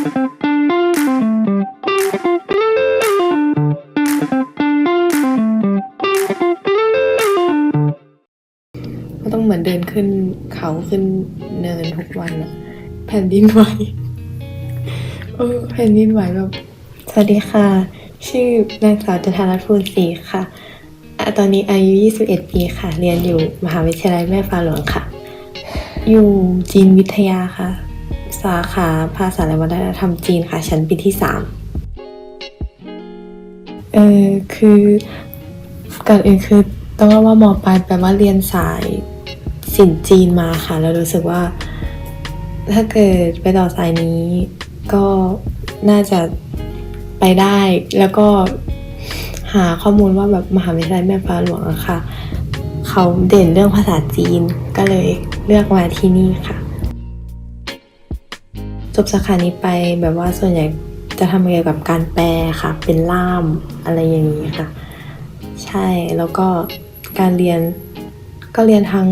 ก็ต้องเหมือนเดินขึ้นเขาขึ้นเนินทุกวันอะแผ่นดินไหวเออแผ่นดินไหวแบบสวัสดีค่ะ ชื่อนางสาวจุธารัตน์ภูลศรีค่ะอะตอนนี้อายุ 21 ปีค่ะ เรียนอยู่มหาวิทยาลัยแม่ฟ้าหลวงค่ะ อยู่จีนวิทยาค่ะ สาขาภาษาและวัฒนธรรมจีนค่ะ ชั้นปีที่3เออคือก่อนอื่นคือต้องเล่าว่ามปลายแปลว่าเรียนสายศิลป์จีนมาค่ะ แล้วรู้สึกว่า ถ้าเกิดไปต่อสายนี้ก็น่าจะไปได้แล้วก็หาข้อมูลว่าแบบมหาวิทยาลัยแม่ฟ้าหลวงอะค่ะ เขาเด่นเรื่องภาษาจีนก็เลยเลือกมาที่นี่ค่ะ จบสาขานี้ไปแบบว่าส่วนใหญ่จะทำเกี่ยวกับการแปลค่ะ เป็นล่ามอะไรอย่างนี้ค่ะ ใช่แล้วก็การเรียนก็เรียนทั้ง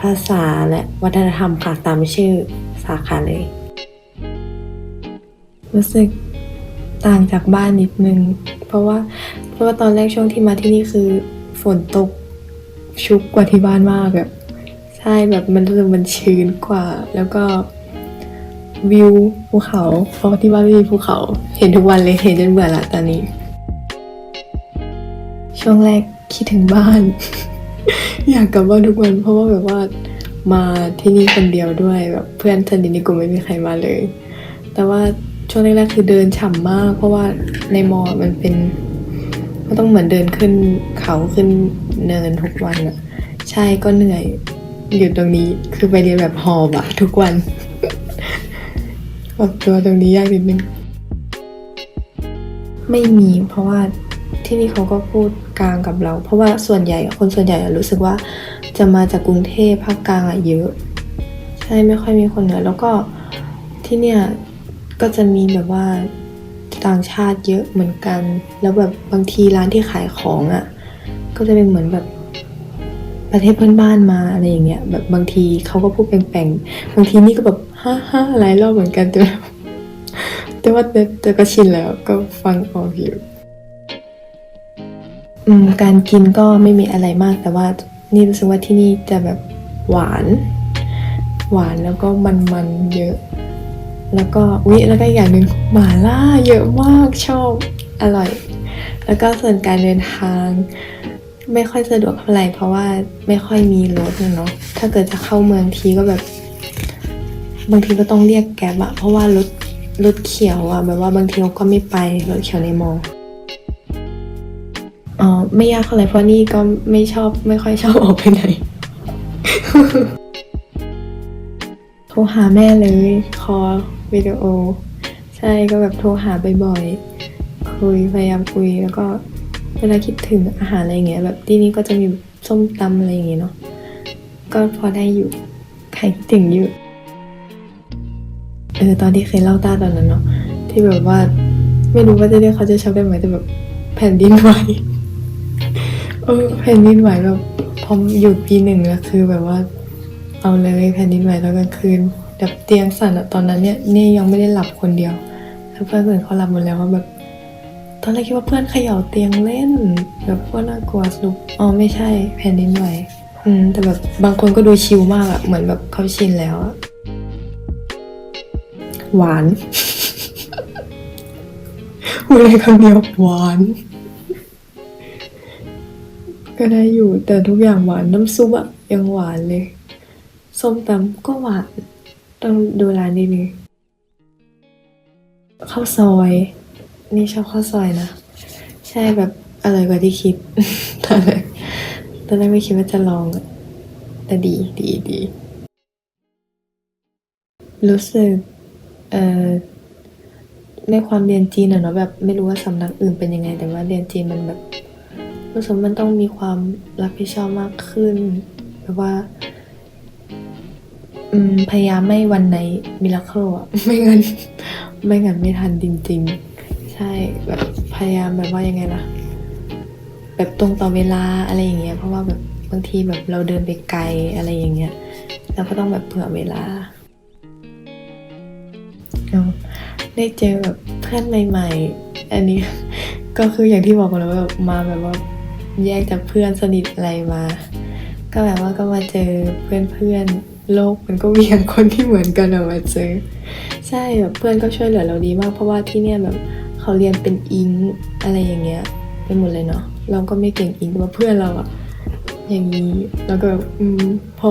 ภาษาและวัฒนธรรมค่ะตามชื่อสาขาเลย รู้สึกต่างจากบ้านนิดนึง เพราะว่าเพราะว่าตอนแรกช่วงที่มาที่นี่คือฝนตกชุกกว่าที่บ้านมากแบบใช่แบบมันรู้สึกมันชื้นกว่า แล้วก็ วิวภูเขาเพราะที่บ้านไม่มีภูเขา เห็นทุกวันเลยเห็นจนเบื่อละตอนนี้ ช่วงแรกคิดถึงบ้าน อยากกลับบ้านทุกวัน เพราะว่าแบบว่ามาที่นี่คนเดียวด้วยแบบเพื่อนสนิทในกลุ่มไม่มีใครมาเลย แต่ว่าช่วงแรกๆคือเดินฉ่ำมาก เพราะว่าในมอมันเป็นก็ต้องเหมือนเดินขึ้นเขาขึ้นเนินทุกวันอะใช่ก็เหนื่อยอยู่ตรงนี้คือไปเรียนแบบหอบอะทุกวัน ปรับตัวตรงนี้ยากนิดนึง ไม่มีเพราะว่าที่นี่เขาก็พูดกลางกับเรา เพราะว่าส่วนใหญ่คนส่วนใหญ่รู้สึกว่าจะมาจากกรุงเทพภาคกลางอะเยอะ ใช่ไม่ค่อยมีคนเหนือแล้วก็ที่เนี่ยก็จะมีแบบว่าต่างชาติเยอะเหมือนกัน แล้วแบบบางทีร้านที่ขายของอะ่ะ ก็จะเป็นเหมือนแบบ ประเทศเพื่อนบ้านมาอะไรอย่างเงี้ยแบบบางทีเขาก็พูดแปลงๆบางทีนี่ก็แบบฮ่าฮ่าหลายรอบเหมือนกันแต่แบบแต่ว่าแต่ก็ชินแล้วก็ฟังออกอยู่การกินก็ไม่มีอะไรมากแต่ว่านี่รู้สึกว่าที่นี่จะแบบหวาน หวานแล้วก็มันๆเยอะ แล้วก็วิแล้วก็อีกอย่างหนึ่งหมาล่าเยอะมากชอบอร่อย แล้วก็ส่วนการเดินทาง ไม่ค่อยสะดวกเท่าไหร่เพราะว่าไม่ค่อยมีรถเนาะถ้าเกิดจะเข้าเมืองทีก็แบบ บางทีก็ต้องเรียกแกร็บอะเพราะว่ารถรถเขียวอะแบบว่าบางทีเขาก็ไม่ไปรถเขียวในมองอ๋อไม่ยากเท่าไหร่เพราะนี่ก็ไม่ชอบไม่ค่อยชอบออกไปไหนโทรหาแม่เลยคอวิดีโอ ใช่ก็แบบโทรหาบ่อยๆคุยพยายามคุยแล้วก็ เวลาคิดถึงอาหารอะไรเงี้ยแบบที่นี่ก็จะมีส้มตำอะไรอย่างเงี้ยเนาะก็พอได้อยู่ใครคิดถึงอยู่เออตอนที่เคยเล่าต้าตอนนั้นเนาะที่แบบว่าไม่รู้ว่าจะเรียกเขาจะชอบได้ไหมแต่แบบแผ่นดินไหวเออแผ่นดินไหวแบบพออยู่ปีหนึ่งแล้วคือแบบว่า เอาเลยแผ่นดินไหวตอนกลางคืนแบบเตียงสั่นอะตอนนั้นเนี่ยนี่ยังไม่ได้หลับคนเดียวแล้วเพื่อนอื่นเขาหลับหมดแล้วว่าแบบ ตอนแรกคิดว่าเพื่อนเขย่าเตียงเล่น แบบพวกน่ากลัวสรุปอ๋อไม่ใช่แผ่นดินไหวอืมแต่แบบบางคนก็ดูชิลมากอะเหมือนแบบเขาชินแล้วอะหวานพูดอะไรคำเดียวหวาน ก็ได้อยู่แต่ทุกอย่างหวานน้ำซุปอะยังหวานเลย ส้มตำก็หวาน ต้องดูร้านดีนึงข้าวซอย นี่ชอบข้าวซอยนะ ใช่แบบอร่อยกว่าที่คิดตอนแรกตอนแรกไม่คิดว่าจะลอง แต่ดีดีดี รู้สึกเอ่อในความเรียนจีนอะเนาะแบบไม่รู้ว่าสำนักอื่นเป็นยังไง แต่ว่าเรียนจีนมันแบบรู้สึกมันต้องมีความรับผิดชอบมากขึ้นแบบว่า อืมพยายามไม่วันไหนมิราเคิลอะไม่งั้น ไม่งั้นไม่ทันจริง ๆ ช่แบบพยายามแบบว่ายังไงล่ะแบบตรงต่อเวลาอะไรอย่างเงี้ยเพราะว่าแบบบางทีแบบเราเดินไปไกลอะไรอย่างเงี้ยเราก็ต้องแบบเผื่อเวลาได้เจอแบบเพื่อนใหม่ๆ อันนี้ก็คืออย่างที่บอกกันแล้วว่าแบบมาแบบว่าแยกจากเพื่อนสนิทอะไรมา ก็แบบว่าก็มาเจอเพื่อนๆโลกมันก็เวียงคนที่เหมือนกันออกมาเจอ ใช่แบบเพื่อนก็ช่วยเหลือเราดีมากเพราะว่าที่เนี่ยแบบ เขาเรียนเป็นอิงอะไรอย่างเงี้ยเป็นหมดเลยเนาะเราก็ไม่เก่งอิงแต่ว่าเพื่อนเราอะอย่างนี้แล้วก็แบบอืมพอ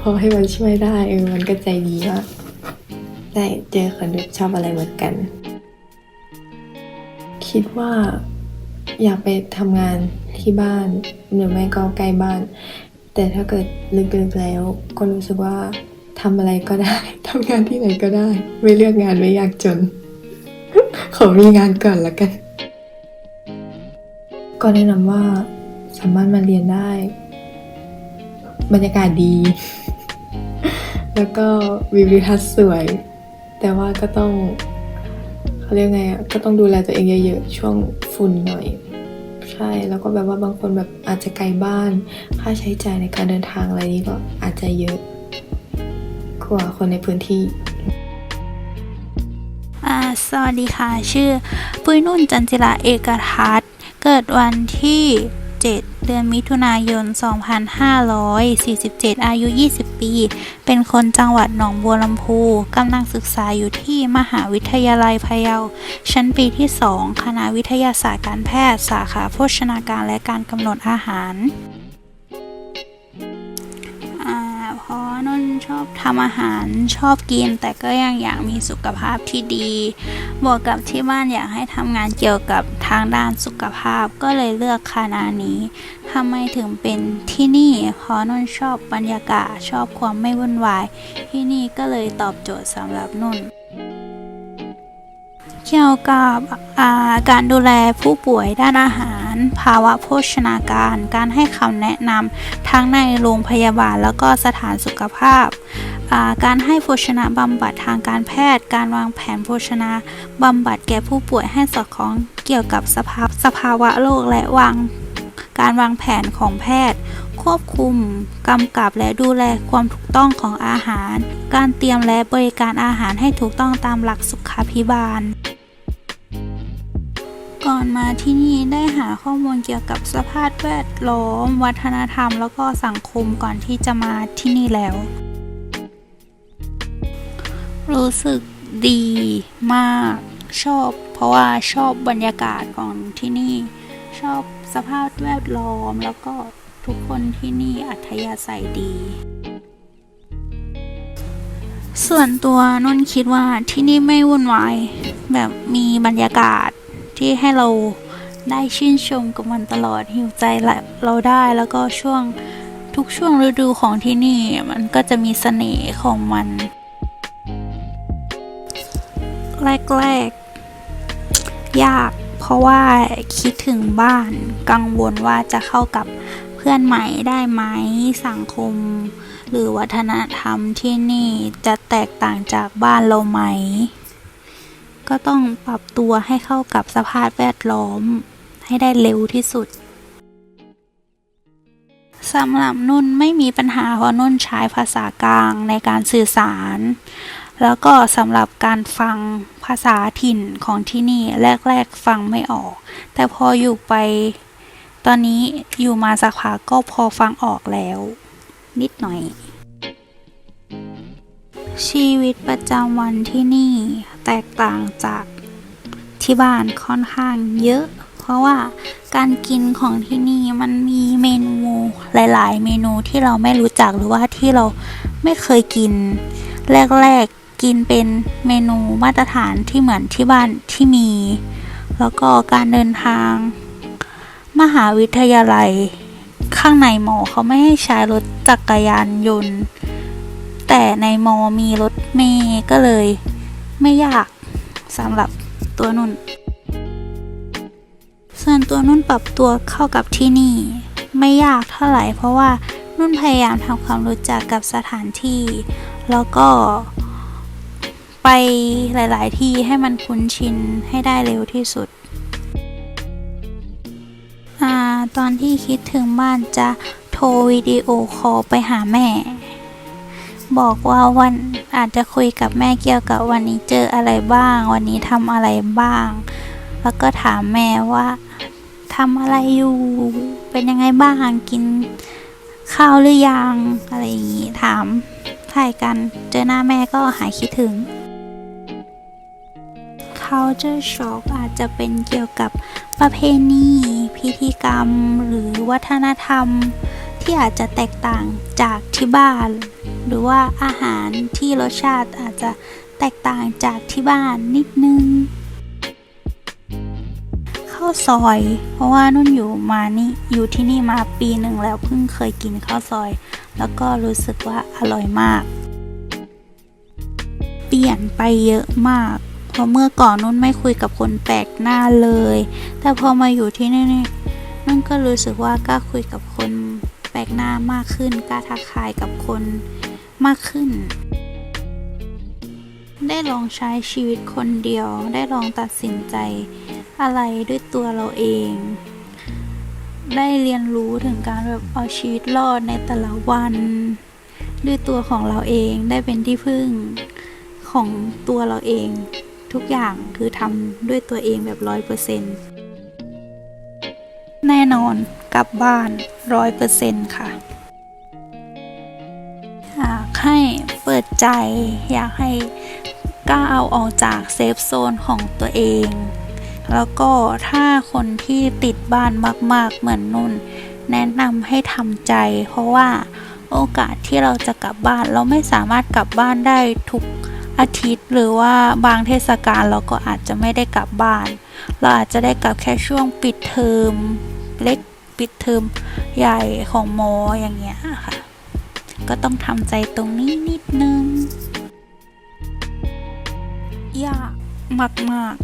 พอให้มันช่วยได้เออมันก็ใจดีมากได้เจอคนที่ชอบอะไรเหมือนกัน คิดว่าอยากไปทำงานที่บ้านหรือไม่ก็ใกล้บ้าน แต่ถ้าเกิดลึกๆแล้ว ก็รู้สึกว่าทำอะไรก็ได้ทำงานที่ไหนก็ได้ ไม่เลือกงานไม่ยากจน ขอมีงานก่อนละกัน ก็แนะนำว่าสามารถมาเรียนได้ บรรยากาศดี แล้วก็วิวทัศน์สวย แต่ว่าก็ต้องเขาเรียกไงอะก็ต้องดูแลตัวเองเยอะๆ ช่วงฝุ่นหน่อย ใช่ แล้วก็แบบว่าบางคนแบบอาจจะไกลบ้าน ค่าใช้จ่ายในการเดินทางอะไรนี้ก็อาจจะเยอะกว่าคนในพื้นที่ สวัสดีค่ะ ชื่อ ปุ้ยนุ่นจันจิราเอกทัศน์เกิดวันที่ 7 เดือนมิถุนายน 2547 อายุ 20 ปี เป็นคนจังหวัดหนองบัวลำพูกำลังศึกษาอยู่ที่มหาวิทยาลัยพะเยา ชั้นปีที่ 2 คณะวิทยาศาสตร์การแพทย์ สาขาโภชนาการและการกำหนดอาหาร ชอบทำอาหารชอบกิน แต่ก็ยังอยากมีสุขภาพที่ดี บวกกับที่บ้านอยากให้ทำงานเกี่ยวกับทางด้านสุขภาพก็เลยเลือกคณะนี้ทำไมถึงเป็นที่นี่เพราะนุ่นชอบบรรยากาศชอบความไม่วุ่นวาย ที่นี่ก็เลยตอบโจทย์สำหรับนุ่น เกี่ยวกับาการดูแลผู้ป่วยด้านอาหาร ภาวะโภชนาการ การให้คำแนะนำทั้งในโรงพยาบาลแล้วก็สถานสุขภาพาการให้โภชนะบำบัดทางการแพทย์ การวางแผนโภชนาบำบัดแก่ผู้ป่วยให้สอดคล้องเกี่ยวกับสภาพสภาวะโรคและวางการวางแผนของแพทย์ ควบคุมกำกับและดูแลความถูกต้องของอาหาร การเตรียมและบริการอาหารให้ถูกต้องตามหลักสุขาภิบาล อนมาที่นี่ได้หาข้อมูลเกี่ยวกับสภาพแวดล้อม วัฒนธรรม แล้วก็สังคมก่อนที่จะมาที่นี่แล้ว รู้สึกดีมากชอบ เพราะว่าชอบบรรยากาศของที่นี่ ชอบสภาพแวดล้อมแล้วก็ทุกคนที่นี่อัธยาศัยดี ส่วนตัวนนคิดว่าที่นี่ไม่วุ่นวายแบบมีบรรยากาศ ที่ให้เราได้ชื่นชมกับมันตลอดหิวใจเราได้แล้วก็ช่วงทุกช่วงฤดูของที่นี่มันก็จะมีเสน่ห์ของมัน แรกๆ ยากเพราะว่าคิดถึงบ้านกังวลว่าจะเข้ากับเพื่อนใหม่ได้ไหมสังคม หรือวัฒนธรรมที่นี่จะแตกต่างจากบ้านเราไหม ก็ต้องปรับตัวให้เข้ากับสภาพแวดล้อม ให้ได้เร็วที่สุดสำหรับนุ่นไม่มีปัญหาเพราะนุ่นใช้ภาษากลางในการสื่อสาร แล้วก็สำหรับการฟังภาษาถิ่นของที่นี่แรก ๆ ฟังไม่ออก แต่พออยู่ไป ตอนนี้อยู่มาสักพักก็พอฟังออกแล้ว นิดหน่อย ชีวิตประจำวันที่นี่ แตกต่างจากที่บ้านค่อนข้างเยอะ เพราะว่าการกินของที่นี่มันมีเมนูหลาย ๆ เมนูที่เราไม่รู้จักหรือว่าที่เราไม่เคยกิน แรก ๆ กินเป็นเมนูมาตรฐานที่เหมือนที่บ้านที่มี แล้วก็การเดินทาง มหาวิทยาลัย ข้างในมอเขาไม่ให้ใช้รถจักรยานยนต์ แต่ในมอมีรถเมย์ก็เลย ไม่ยากสำหรับตัวนุ่น ส่วนตัวนุ่นปรับตัวเข้ากับที่นี่ ไม่ยากเท่าไหร่ เพราะว่านุ่นพยายามทำความรู้จักกับสถานที่ แล้วก็ไปหลาย ๆ ที่ให้มันคุ้นชินให้ได้เร็วที่สุดอตอนที่คิดถึงบ้านจะโทรวิดีโอคอลไปหาแม่ บอกว่าวัน อาจจะคุยกับแม่เกี่ยวกับวันนี้เจออะไรบ้าง วันนี้ทำอะไรบ้าง แล้วก็ถามแม่ว่าทำอะไรอยู่ เป็นยังไงบ้างกินข้าวหรือยังอะไรอย่างงี้ถามถ่ายกันเจอหน้าแม่ก็หายคิดถึง culture shock อาจจะเป็นเกี่ยวกับประเพณี พิธีกรรม หรือวัฒนธรรม ที่อาจจะแตกต่างจากที่บ้าน หรือว่าอาหารที่รสชาติอาจจะแตกต่างจากที่บ้านนิดนึงข้าวซอย เพราะว่านุ่นอยู่มานี่อยู่ที่นี่มาปีหนึ่งแล้วเพิ่งเคยกินข้าวซอย แล้วก็รู้สึกว่าอร่อยมาก เปลี่ยนไปเยอะมากเพราะเมื่อก่อนนุ่นไม่คุยกับคนแปลกหน้าเลย แต่พอมาอยู่ที่นี่นุ่นก็รู้สึกว่ากล้าคุยกับคน แปลกหน้ามากขึ้นกล้าทักทายกับคนมากขึ้น ได้ลองใช้ชีวิตคนเดียว ได้ลองตัดสินใจอะไรด้วยตัวเราเอง ได้เรียนรู้ถึงการแบบเอาชีวิตรอดในแต่ละวัน ด้วยตัวของเราเองได้เป็นที่พึ่งของตัวเราเอง ทุกอย่างคือทำด้วยตัวเองแบบร้อยเปอร์เซ็นต์แน่นอน กลับบ้านร้อยเปอร์เซ็นต์ค่ะ อยากให้เปิดใจ อยากให้ก้าวออกจากเซฟโซนของตัวเอง แล้วก็ถ้าคนที่ติดบ้านมาก ๆ เหมือนนุ่น แนะนำให้ทำใจ เพราะว่าโอกาสที่เราจะกลับบ้าน เราไม่สามารถกลับบ้านได้ทุกอาทิตย์หรือว่าบางเทศกาลเราก็อาจจะไม่ได้กลับบ้าน เราอาจจะได้กลับแค่ช่วงปิดเทอมเล็ก ปิดเทอมใหญ่ของมออย่างเงี้ยค่ะ ก็ต้องทำใจตรงนี้นิดนึง ยากมาก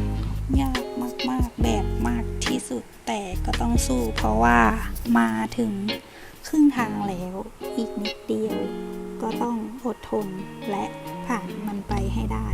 ๆยากมากๆแบบมากที่สุดแต่ก็ต้องสู้เพราะว่ามาถึงครึ่งทางแล้ว อีกนิดเดียว ก็ต้องอดทนและผ่านมันไปให้ได้